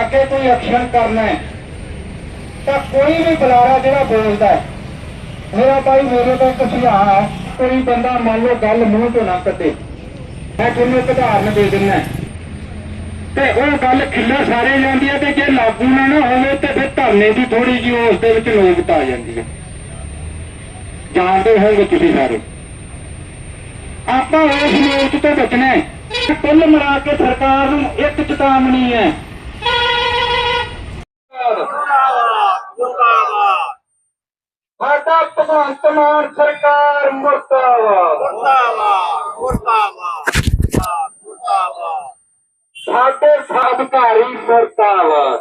ਅੱਗੇ ਕੋਈ ਐਕਸ਼ਨ ਕਰਨਾ ਹੈ, ਤਾਂ ਕੋਈ ਵੀ ਬੁਲਾਰਾ ਜਿਹੜਾ ਬੋਲਦਾ ਹੈ, ਮੇਰਾ ਭਾਈ ਮੇਰੇ ਤੋਂ ਇੱਕ ਸੁਝਾਅ ਕੋਈ ਬੰਦਾ ਮੰਨ ਲਓ ਗੱਲ ਮੂੰਹ ਤੋਂ ਨਾ ਕੱਢੇ। ਮੈਂ ਤੁਹਾਨੂੰ ਇੱਕ ਉਦਾਹਰਨ ਦੇ ਦਿੰਦਾ ਤੇ ਉਹ ਗੱਲ ਖਿੱਲਾ ਸਾਰੇ ਜਾਂਦੀ ਹੈ ਤੇ ਜੇ ਲਾਗੂ ਨਾ ਨਾ ਹੋਵੇ ਤੇ ਫਿਰ ਧਰਨੇ ਦੀ ਥੋੜੀ ਜਿਹੀ ਉਸ ਦੇ ਵਿੱਚ ਨੋਬਤ ਆ ਜਾਂਦੀ ਹੈ। ਜਾਣਦੇ ਹੋਗੇ ਤੁਸੀਂ ਸਾਰੇ। ਆਪਾਂ ਉਸ ਨੋਬਤ ਤੋਂ ਬਚਣਾ ਹੈ। ਕੁੱਲ ਮਿਲਾ ਕੇ ਸਰਕਾਰ ਨੂੰ ਇੱਕ ਚੇਤਾਵਨੀ ਹੈ। ਭਗਵੰਤ ਮਾਨ ਸਰਕਾਰ, ਮੁਰਦਾਬਾਦ। ਸਾਡੇ ਸਾਧਕਾਰੀ ਮੁਰਦਾਬਾਦ।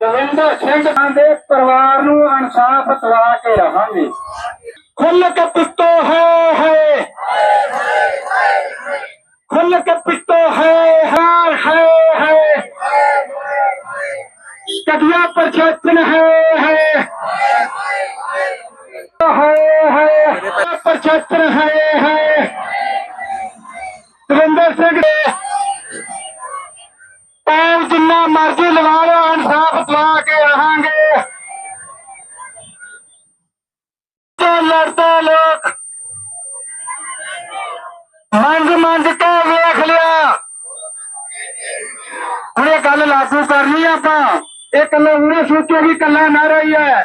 ਦਵਿੰਦਰ ਸਿੰਘ ਦੇ ਪਰਿਵਾਰ ਨੂੰ ਇਨਸਾਫ ਦਿਵਾ ਕੇ ਰਹਾਂਗੇ। ਖੁੱਲ ਕੇ ਪਿੱਟੋ ਹੈ ਹੈ ਖੁੱਲ ਕੇ ਪਿੱਟੋ ਹੈ ਹੈ ਹੈ ਹੈ ਕදිਆ ਪ੍ਰਸ਼ਾਸਨ ਹੈ ਹੈ ਹੈ ਹੈ ਪ੍ਰਸ਼ਾਸਨ ਹੈ ਹੈ ਦਵਿੰਦਰ ਸਿੰਘ ਦੇ ਟਾਈਮ ਜਿੰਨਾ ਮਰਜ਼ੀ ਲਗਾ ਲਓ ਇਨਸਾਫ ਦਵਾ ਕੇ ਰਹਾਂਗੇ ਜੋ ਲੜਦੇ ਲੋਕ ਮੰਗ ਮੰਗ ਕੇ ਵੇਖ ਲਿਆ ਹੁਣ ਇਹ ਗੱਲ ਲਾਗੂ ਕਰਨੀ ਆ ਆਪਾਂ ਇਹ ਕੱਲਾ ਉਹਨੇ ਸੋਚੋ ਵੀ ਕੱਲਾ ਨਾ ਰਹੀ ਹੈ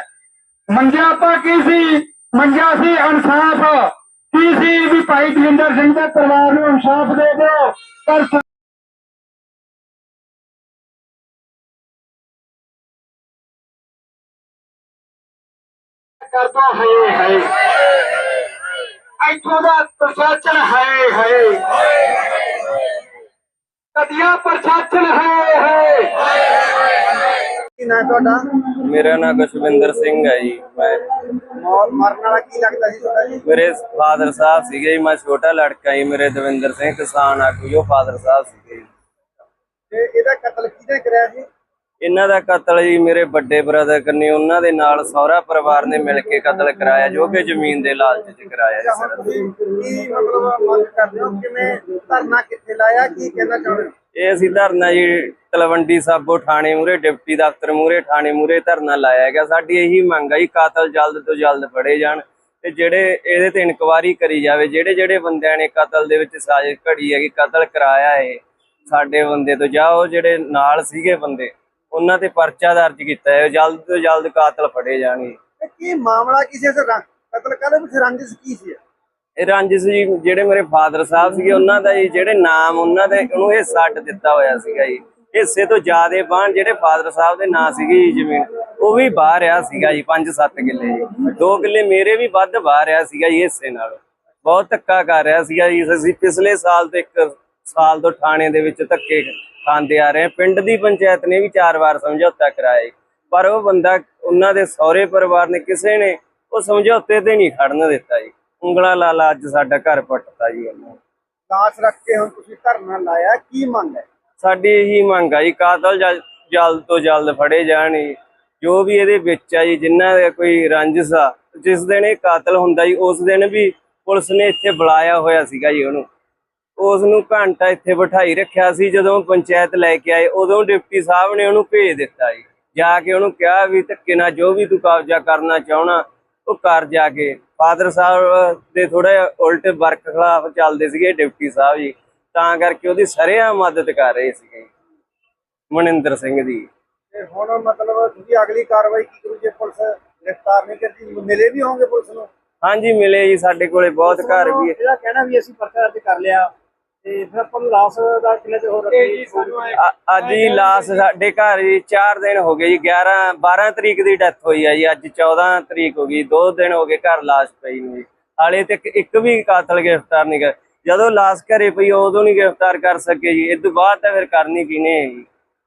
ਮੰਗਿਆ ਆਪਾਂ ਕੀ ਸੀ ਮੰਗਿਆ ਸੀ ਇਨਸਾਫ ਕੀ ਸੀ ਵੀ ਭਾਈ ਦਵਿੰਦਰ ਸਿੰਘ ਦੇ ਪਰਿਵਾਰ ਨੂੰ ਇਨਸਾਫ ਦੇ ਦਿਓ ਪਰ ਸ- ਕਰਦਾ ਹੈ ਹੈ ਇੱਥੋਂ ਦਾ ਪ੍ਰਸ਼ਾਸਨ ਹੈ ਹੈ ਕਦੀਆ ਪ੍ਰਸ਼ਾਸਨ ਹੈ ਹੈ ਕੀ ਨਾਂ ਤੁਹਾਡਾ? ਮੇਰਾ ਨਾਮ ਕੁਸ਼ਵਿੰਦਰ ਸਿੰਘ ਹੈ ਜੀ ਮੈਂ ਮੌਤ ਮਰਨ ਵਾਲਾ ਕੀ ਲੱਗਦਾ ਸੀ ਤੁਹਾਡਾ ਜੀ? ਮੇਰੇ ਫਾਦਰ ਸਾਹਿਬ ਸੀਗੇ ਜੀ ਮੈਂ ਛੋਟਾ ਲੜਕਾ ਜੀ ਮੇਰੇ ਦਵਿੰਦਰ ਸਿੰਘ ਕਿਸਾਨ ਆਗੂ ਜੋ ਫਾਦਰ ਸਾਹਿਬ ਸੀਗੇ। ਤੇ ਇਹਦਾ ਕਤਲ ਕਿਹਨੇ ਕਰਿਆ ਸੀ ਇਹਨਾਂ ਦਾ ਕਤਲ ਜੀ ਮੇਰੇ ਵੱਡੇ ਬ੍ਰਦਰ ਕੰਨੀ ਉਹਨਾਂ ਦੇ ਨਾਲ ਸਹੁਰਾ ਪਰਿਵਾਰ ਨੇ ਮਿਲ ਕੇ ਕਤਲ ਕਰਾਇਆ ਜੋ ਕਿ ਜ਼ਮੀਨ ਦੇ ਲਾਲਚ 'ਚ ਕਰਾਇਆ ਜੀ ਸਰ। ਕੀ ਮਤਲਬ ਮੰਗ ਕਰਦੇ ਹੋ? ਕਿਵੇਂ ਧਰਨਾ ਕਿੱਥੇ ਲਾਇਆ ਕੀ ਕਹਿਣਾ ਚਾਹੁੰਦੇ ਹੋ? ਇਹ ਅਸੀਂ ਧਰਨਾ ਜੀ ਤਲਵੰਡੀ ਸਾਬੋ ਥਾਣੇ ਮੂਰੇ ਡਿਪਟੀ ਦਫ਼ਤਰ ਮੂਰੇ ਥਾਣੇ ਮੂਰੇ ਧਰਨਾ ਲਾਇਆ ਗਿਆ। ਸਾਡੀ ਇਹੀ ਮੰਗ ਆ ਕਾਤਲ ਜਲਦ ਤੋਂ ਜਲਦ ਫੜੇ ਜਾਣ ਤੇ ਜਿਹੜੇ ਇਹਦੇ ਤੇ ਇਨਕੁਆਰੀ ਕਰੀ ਜਾਵੇ, ਜਿਹੜੇ ਜਿਹੜੇ ਬੰਦਿਆਂ ਨੇ ਕਤਲ ਦੇ ਵਿੱਚ ਸਾਜ਼ਿਸ਼ ਘੜੀ ਹੈਗੀ, ਕਤਲ ਕਰਾਇਆ ਹੈ ਸਾਡੇ ਬੰਦੇ ਤੋਂ, ਜਾਂ ਉਹ ਜਿਹੜੇ ਨਾਲ ਸੀਗੇ ਬੰਦੇ, ਉਹਨਾਂ ਤੇ ਪਰਚਾ ਦਰਜ ਕੀਤਾ ਹੈ, ਜਲਦ ਤੋਂ ਜਲਦ ਕਾਤਲ ਫੜੇ ਜਾਣਗੇ। ਤੇ ਮਾਮਲਾ, ਕਿਸੇ ਸੇ ਕਤਲ ਕਾਹਦੇ ਵਿੱਚ ਰੰਜਿਸ਼ ਕੀ ਸੀ? ਇਹ ਰਾਂਝਸ ਜੀ, ਜਿਹੜੇ ਮੇਰੇ ਫਾਦਰ ਸਾਹਿਬ ਸੀਗੇ, ਉਹਨਾਂ ਦਾ ਜੀ, ਜਿਹੜੇ ਨਾਮ ਉਹਨਾਂ ਦੇ, ਉਹਨੂੰ ਇਹ ਛੱਡ ਦਿੱਤਾ ਹੋਇਆ ਸੀਗਾ ਜੀ। ਹਿੱਸੇ ਤੋਂ ਜ਼ਿਆਦੇ ਬਾਣ ਜਿਹੜੇ ਫਾਦਰ ਸਾਹਿਬ ਦੇ ਨਾਂ ਸੀਗੀ ਜੀ ਜ਼ਮੀਨ, ਉਹ ਵੀ ਬਾਹਰ ਰਿਹਾ ਸੀਗਾ ਜੀ 5-7 ਕਿੱਲੇ ਜੀ। 2 ਕਿੱਲੇ ਮੇਰੇ ਵੀ ਵੱਧ ਬਾਹਰ ਰਿਹਾ ਸੀਗਾ ਜੀ ਹਿੱਸੇ ਨਾਲ। ਬਹੁਤ ਧੱਕਾ ਕਰ ਰਿਹਾ ਸੀਗਾ ਜੀ। ਅਸੀਂ ਪਿਛਲੇ ਸਾਲ ਤੋਂ ਇੱਕ ਸਾਲ ਤੋਂ ਥਾਣੇ ਦੇ ਵਿੱਚ ਧੱਕੇ ਖਾਂਦੇ ਆ ਰਹੇ ਹਾਂ। ਪਿੰਡ ਦੀ ਪੰਚਾਇਤ ਨੇ ਵੀ ਚਾਰ ਵਾਰ ਸਮਝੌਤਾ ਕਰਾਇਆ ਜੀ। ਪਰ ਉਹ ਬੰਦਾ, ਉਹਨਾਂ ਦੇ ਸਹੁਰੇ ਪਰਿਵਾਰ ਨੇ ਕਿਸੇ ਨੇ ਉਹ ਸਮਝੌਤੇ ਤੇ ਨਹੀਂ ਖੜਨ ਦਿੱਤਾ ਜੀ। ਉਂਗਲਾ ਲਾ ਲਾ ਅੱਜ ਸਾਡਾ ਘਰ ਪੱਟਤਾ ਜੀ ਉਹਨਾਂ। ਲਾਸ਼ ਰੱਖ ਕੇ ਹੁਣ ਤੁਸੀਂ ਧਰਨਾ ਲਾਇਆ ਕੀ ਮੰਗ ਹੈ? ਸਾਡੀ ਇਹੀ ਮੰਗ ਆ ਜੀ ਕਾਤਲ ਜਲ- ਜਲਦ ਤੋਂ ਜਲਦ ਫੜੇ ਜਾਣ ਜੀ। ਜੋ ਵੀ ਇਹਦੇ ਵਿੱਚ ਆ ਜੀ ਜਿਨ੍ਹਾਂ ਦਾ ਕੋਈ ਰੰਜਿਸ਼ ਆ ਜਿਸ ਦਿਨ ਇਹ ਕਾਤਲ ਹੁੰਦਾ ਜੀ ਉਸ ਦਿਨ ਵੀ ਪੁਲਿਸ ਨੇ ਇੱਥੇ ਬੁਲਾਇਆ ਹੋਇਆ ਸੀਗਾ ਜੀ ਉਹਨੂੰ। ਉਸ ਨੂੰ ਘੰਟਾ ਇੱਥੇ ਬਿਠਾਈ ਰੱਖਿਆ ਸੀ ਜਦੋਂ ਪੰਚਾਇਤ ਲੈ ਕੇ ਆਏ ਉਦੋਂ ਡਿਪਟੀ ਸਾਹਿਬ ਨੇ ਉਹਨੂੰ ਭੇਜ ਦਿੱਤਾ ਜੀ। ਜਾ ਕੇ ਉਹਨੂੰ ਕਿਹਾ ਵੀ ਧੱਕੇ ਨਾਲ ਜੋ ਵੀ ਤੂੰ ਕਬਜ਼ਾ ਕਰਨਾ ਚਾਹਣਾ ਉਹ ਕਰ ਜਾ ਕੇ। ਫਾਦਰ ਸਾਹਿਬ ਦੇ ਥੋੜਾ ਉਲਟ ਵਰਕ ਖਿਲਾਫ ਚੱਲਦੇ ਸੀਗੇ ਡਿਪਟੀ ਸਾਹਿਬ ਜੀ ਤਾਂ ਕਰਕੇ ਉਹਦੀ ਸਰਿਆ ਮਦਦ ਕਰ ਰਹੇ ਸੀਗੇ ਮਨਿੰਦਰ ਸਿੰਘ ਦੀ ਤੇ ਹੁਣ ਮਤਲਬ ਤੁਸੀਂ ਅਗਲੀ ਕਾਰਵਾਈ ਕੀ ਕਰੋ ਜੇ ਪੁਲਿਸ ਗ੍ਰਿਫਤਾਰ ਨਹੀਂ ਕਰਦੀ ਮਿਲੇ ਵੀ ਹੋਣਗੇ ਪੁਲਿਸ ਨੂੰ ਹਾਂਜੀ ਮਿਲੇ ਜੀ ਸਾਡੇ ਕੋਲੇ ਬਹੁਤ ਘਰ ਵੀ ਹੈ। ਇਹਦਾ ਕਹਿਣਾ ਵੀ ਅਸੀਂ ਪਰਚਾ ਦਰਜ ਕਰ ਲਿਆ ਤੇ ਫਿਰ ਆਪਾਂ ਨੂੰ ਲਾਸ਼ ਦਾ ਕਿੰਨੇ ਤੇ ਹੋਰ ਰੱਖੀ ਅ- ਅੱਜ ਹੀ ਲਾਸ ਸਾਡੇ ਘਰ ਜੀ 4 ਦਿਨ ਹੋ ਗਏ ਜੀ 11 12 ਤਰੀਕ ਦੀ ਡੈਥ ਹੋਈ ਆ ਜੀ ਅੱਜ 14 ਤਰੀਕ ਹੋ ਗਈ 2 ਦਿਨ ਹੋ ਗਏ ਘਰ ਲਾਸ਼ ਪਈ ਨੂੰ ਜੀ। ਹਾਲੇ ਤੱਕ ਇੱਕ ਵੀ ਕਾਤਲ ਗ੍ਰਿਫਤਾਰ ਨਹੀਂ ਕਰ ਜਦੋਂ ਲਾਸ਼ ਘਰੇ ਪਈ ਉਦੋਂ ਨਹੀਂ ਗ੍ਰਿਫਤਾਰ ਕਰ ਸਕੇ ਜੀ ਇਸ ਤੋਂ ਬਾਅਦ ਤਾਂ ਫਿਰ ਕਰਨੀ ਕਿਨੇ ਹੈ ਜੀ?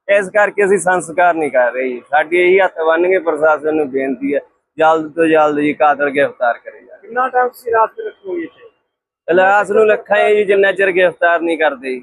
ਇਸ ਕਰਕੇ ਅਸੀਂ ਸੰਸਕਾਰ ਨਹੀਂ ਕਰ ਰਹੇ ਜੀ। ਸਾਡੀ ਇਹੀ ਹੱਥ ਬੰਨ ਕੇ ਪ੍ਰਸ਼ਾਸਨ ਨੂੰ ਬੇਨਤੀ ਹੈ ਜਲਦ ਤੋਂ ਜਲਦ ਜੀ ਕਾਤਲ ਗ੍ਰਿਫਤਾਰ ਕਰੇ ਜਾ ਕਿੰਨਾ ਟਾਈਮ ਤੁਸੀਂ ਰਾਤ ਤੇ ਰੱਖੋਗੇ ਇੱਥੇ? ਲਾਸ਼ ਨੂੰ ਲੱਖਾਂ ਜੀ ਜਿੰਨਾ ਚਿਰ ਗ੍ਰਿਫਤਾਰ ਨਹੀਂ ਕਰਦੇ।